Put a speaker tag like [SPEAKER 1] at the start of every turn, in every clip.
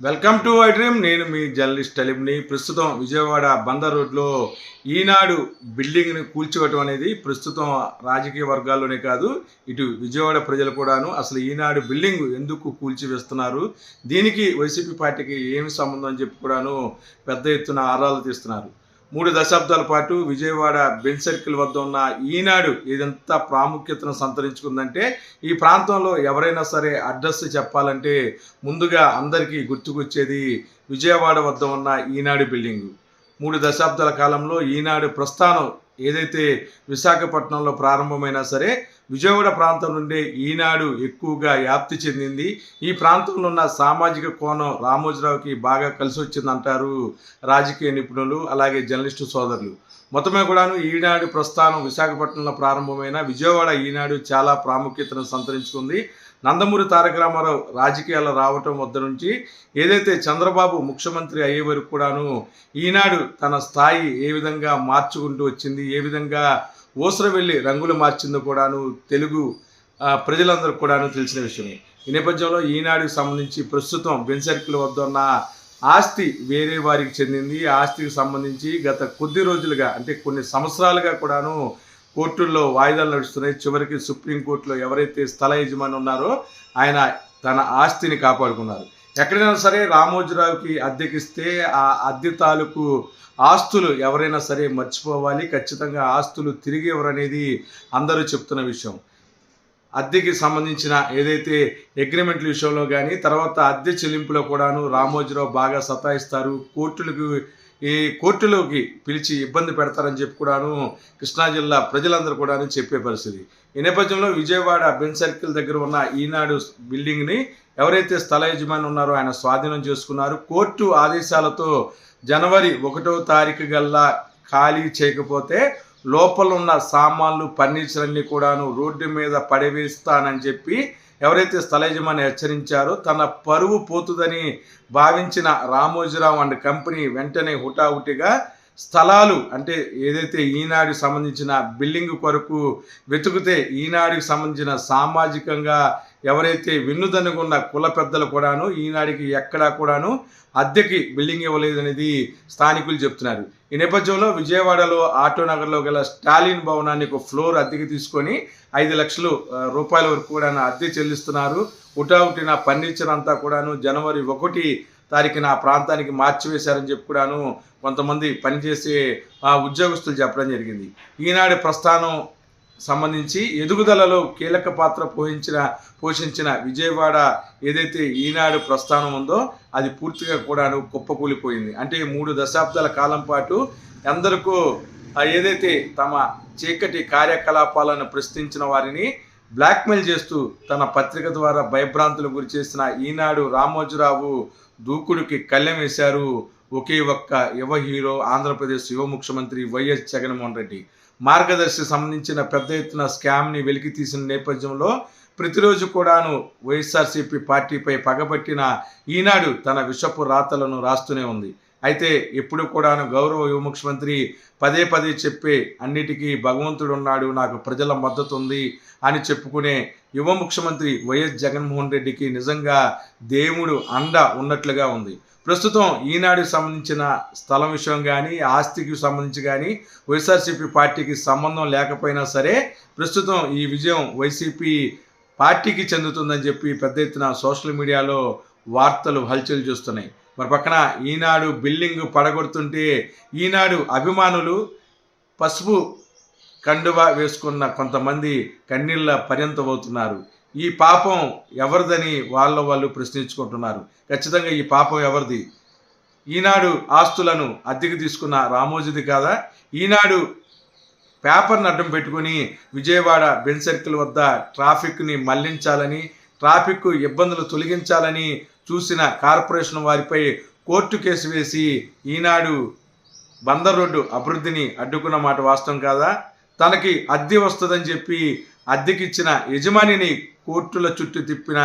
[SPEAKER 1] Welcome to I dream నేను మీ journalist టలిబ్ని ప్రస్తుతం విజయవాడ బందర్ రోడ్లో ఈనాడు బిల్డింగ్ని కూల్చివేయటం అనేది ప్రస్తుతం రాజకీయ వర్గాల్లోనే కాదు ఇటు విజయవాడ ప్రజలు కూడాను అసలు ఈనాడు బిల్డింగ్ ఎందుకు కూల్చివేస్తున్నారు? దీనికి వైసీపీ పార్టీకి ఏమి సంబంధం అని చెప్పి కూడాను పెద్ద ఎత్తున ఆరాలు తీస్తున్నారు. మూడు దశాబ్దాల పాటు విజయవాడ బెన్ సర్కిల్ వద్ద ఉన్న ఈనాడు ఇదంతా ప్రాముఖ్యతను సంతరించుకుందంటే ఈ ప్రాంతంలో ఎవరైనా సరే అడ్రస్ చెప్పాలంటే ముందుగా అందరికీ గుర్తుకొచ్చేది విజయవాడ వద్ద ఉన్న ఈనాడు బిల్డింగ్. మూడు దశాబ్దాల కాలంలో ఈనాడు ప్రస్థానం ఏదైతే విశాఖపట్నంలో ప్రారంభమైనా సరే విజయవాడ ప్రాంతం నుండే ఈనాడు ఎక్కువగా వ్యాప్తి చెందింది. ఈ ప్రాంతంలో ఉన్న సామాజిక కోణం రామోజీరావుకి బాగా కలిసి వచ్చిందంటారు రాజకీయ నిపుణులు అలాగే జర్నలిస్టు సోదరులు. మొత్తమే కూడాను ఈనాడు ప్రస్థానం విశాఖపట్నంలో ప్రారంభమైన విజయవాడ ఈనాడు చాలా ప్రాముఖ్యతను సంతరించుకుంది. నందమూరి తారక రామారావు రాజకీయాలు రావటం వద్ద నుంచి ఏదైతే చంద్రబాబు ముఖ్యమంత్రి అయ్యే వరకు కూడాను ఈనాడు తన స్థాయి ఏ విధంగా మార్చుకుంటూ వచ్చింది ఏ విధంగా ఊసర వెళ్ళి రంగులు మార్చిందో కూడాను తెలుగు ప్రజలందరూ కూడాను తెలిసిన విషయమే. ఈ నేపథ్యంలో ఈనాడుకు సంబంధించి ప్రస్తుతం బెన్ సర్కిల్ వద్ద ఉన్న ఆస్తి వేరే వారికి చెందింది. ఆస్తికి సంబంధించి గత కొద్ది రోజులుగా అంటే కొన్ని సంవత్సరాలుగా కూడాను కోర్టుల్లో వాయిదాలు నడుస్తున్నాయి. చివరికి సుప్రీంకోర్టులో ఎవరైతే స్థల యజమాని ఉన్నారో ఆయన తన ఆస్తిని కాపాడుకున్నారు. ఎక్కడైనా సరే రామోజీరావుకి అద్దెకిస్తే ఆ అద్దె తాలూకు ఆస్తులు ఎవరైనా సరే మర్చిపోవాలి. ఖచ్చితంగా ఆస్తులు తిరిగి ఎవరనేది అందరూ చెప్తున్న విషయం. అద్దెకి సంబంధించిన ఏదైతే అగ్రిమెంట్ల విషయంలో కానీ తర్వాత అద్దె చెల్లింపులో కూడాను రామోజీరావు బాగా సతాయిస్తారు. కోర్టులకు ఈ కోర్టులోకి పిలిచి ఇబ్బంది పెడతారని చెప్పి కూడాను కృష్ణా జిల్లా ప్రజలందరూ కూడా చెప్పే పరిస్థితి. ఈ నేపథ్యంలో విజయవాడ బెన్ సర్కిల్ దగ్గర ఉన్న ఈనాడు బిల్డింగ్ని ఎవరైతే స్థల యజమాని ఉన్నారో ఆయన స్వాధీనం చేసుకున్నారు. కోర్టు ఆదేశాలతో జనవరి ఒకటో తారీఖు గల్లా ఖాళీ చేయకపోతే లోపల ఉన్న సామాన్లు ఫర్నిచర్ అన్ని కూడాను రోడ్డు మీద పడవేస్తానని చెప్పి ఎవరైతే స్థల యజమాని హెచ్చరించారో తన పరువు పోతుందని భావించిన రామోజీరావు అండ్ కంపెనీ వెంటనే హుటాహుటిగా స్థలాలు అంటే ఏదైతే ఈనాడుకి సంబంధించిన బిల్డింగ్ కొరకు వెతుకుతే ఈనాడుకి సంబంధించిన సామాజికంగా ఎవరైతే విన్నుదనుకున్న కుల పెద్దలు కూడాను ఈనాడికి ఎక్కడా కూడాను అద్దెకి బిల్డింగ్ ఇవ్వలేదనేది స్థానికులు చెప్తున్నారు. ఈ నేపథ్యంలో విజయవాడలో ఆటోనగర్లో గల స్టాలిన్ భవనాన్ని ఒక ఫ్లోర్ అద్దెకి తీసుకొని ఐదు లక్షలు రూపాయల వరకు కూడా అద్దె చెల్లిస్తున్నారు. ఉటావుటిన ఫర్నిచర్ అంతా కూడాను జనవరి ఒకటి తారీఖున ఆ ప్రాంతానికి మార్చివేశారని చెప్పి కూడాను కొంతమంది పనిచేసే ఆ, ఉద్యోగస్తులు చెప్పడం జరిగింది. ఈనాడు ప్రస్థానం సంబంధించి ఎదుగుదలలో కీలక పాత్ర పోషించిన పోషించిన విజయవాడ ఏదైతే ఈనాడు ప్రస్థానం ఉందో అది పూర్తిగా కూడాను కుప్పకూలిపోయింది. అంటే మూడు దశాబ్దాల కాలం పాటు అందరికూ ఏదైతే తమ చీకటి కార్యకలాపాలను ప్రశ్నించిన వారిని బ్లాక్మెయిల్ చేస్తూ తన పత్రిక ద్వారా భయభ్రాంతులు గురి చేసిన ఈనాడు రామోజీరావు దూకుడికి కళ్ళెం వేశారు ఒకే ఒక్క యువ హీరో ఆంధ్రప్రదేశ్ యువ ముఖ్యమంత్రి వైఎస్ జగన్మోహన్ రెడ్డి. మార్గదర్శి సంబంధించిన పెద్ద ఎత్తున స్కామ్ని వెలికి తీసిన నేపథ్యంలో ప్రతిరోజు కూడాను వైఎస్ఆర్సీపీ పార్టీపై పగబట్టిన ఈనాడు తన విషపు రాతలను రాస్తూనే ఉంది. అయితే ఎప్పుడు కూడాను గౌరవ యువ ముఖ్యమంత్రి పదే పదే చెప్పే అన్నిటికీ భగవంతుడున్నాడు నాకు ప్రజల మద్దతు ఉంది అని చెప్పుకునే యువ ముఖ్యమంత్రి వైఎస్ జగన్మోహన్ రెడ్డికి నిజంగా దేవుడు అండ ఉన్నట్లుగా ఉంది. ప్రస్తుతం ఈనాడుకి సంబంధించిన స్థలం విషయం కానీ ఆస్తికి సంబంధించి కానీ వైఎస్ఆర్సీపీ పార్టీకి సంబంధం లేకపోయినా సరే ప్రస్తుతం ఈ విజయం వైసీపీ పార్టీకి చెందుతుందని చెప్పి పెద్ద ఎత్తున సోషల్ మీడియాలో వార్తలు హల్చల్ చేస్తున్నాయి. మరి పక్కన ఈనాడు బిల్డింగ్ పడగొడుతుంటే ఈనాడు అభిమానులు పసుపు కండువా వేసుకున్న కొంతమంది కన్నీళ్ళ పర్యంతమవుతున్నారు. ఈ పాపం ఎవరిదని వాళ్ళ వాళ్ళు ప్రశ్నించుకుంటున్నారు. ఖచ్చితంగా ఈ పాపం ఎవరిది? ఈనాడు ఆస్తులను అద్దెకు తీసుకున్న రామోజీది కాదా? ఈనాడు పేపర్ని అడ్డం పెట్టుకుని విజయవాడ బెన్ సర్కిల్ వద్ద ట్రాఫిక్ని మళ్ళించాలని ట్రాఫిక్ ఇబ్బందులు తొలగించాలని చూసిన కార్పొరేషన్ వారిపై కోర్టు కేసు వేసి ఈనాడు బందర్ రోడ్డు అభివృద్ధిని అడ్డుకున్న మాట వాస్తవం కాదా? తనకి అద్దె వస్తుందని చెప్పి అద్దెకిచ్చిన యజమానిని కోర్టుల చుట్టూ తిప్పిన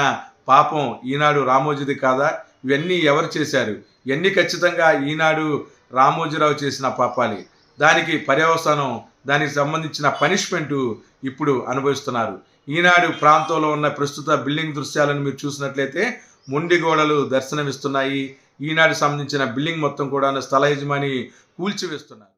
[SPEAKER 1] పాపం ఈనాడు రామోజీది కాదా? ఇవన్నీ ఎవరు చేశారు? ఇవన్నీ ఖచ్చితంగా ఈనాడు రామోజీరావు చేసిన పాపాలి? దానికి పర్యవసానం దానికి సంబంధించిన పనిష్మెంటు ఇప్పుడు అనుభవిస్తున్నారు. ఈనాడు ప్రాంతంలో ఉన్న ప్రస్తుత బిల్డింగ్ దృశ్యాలను మీరు చూసినట్లయితే ముండి గోడలు దర్శనమిస్తున్నాయి. ఈనాడు సంబంధించిన బిల్డింగ్ మొత్తం కూడా స్థల యజమాని కూల్చివేస్తున్నారు.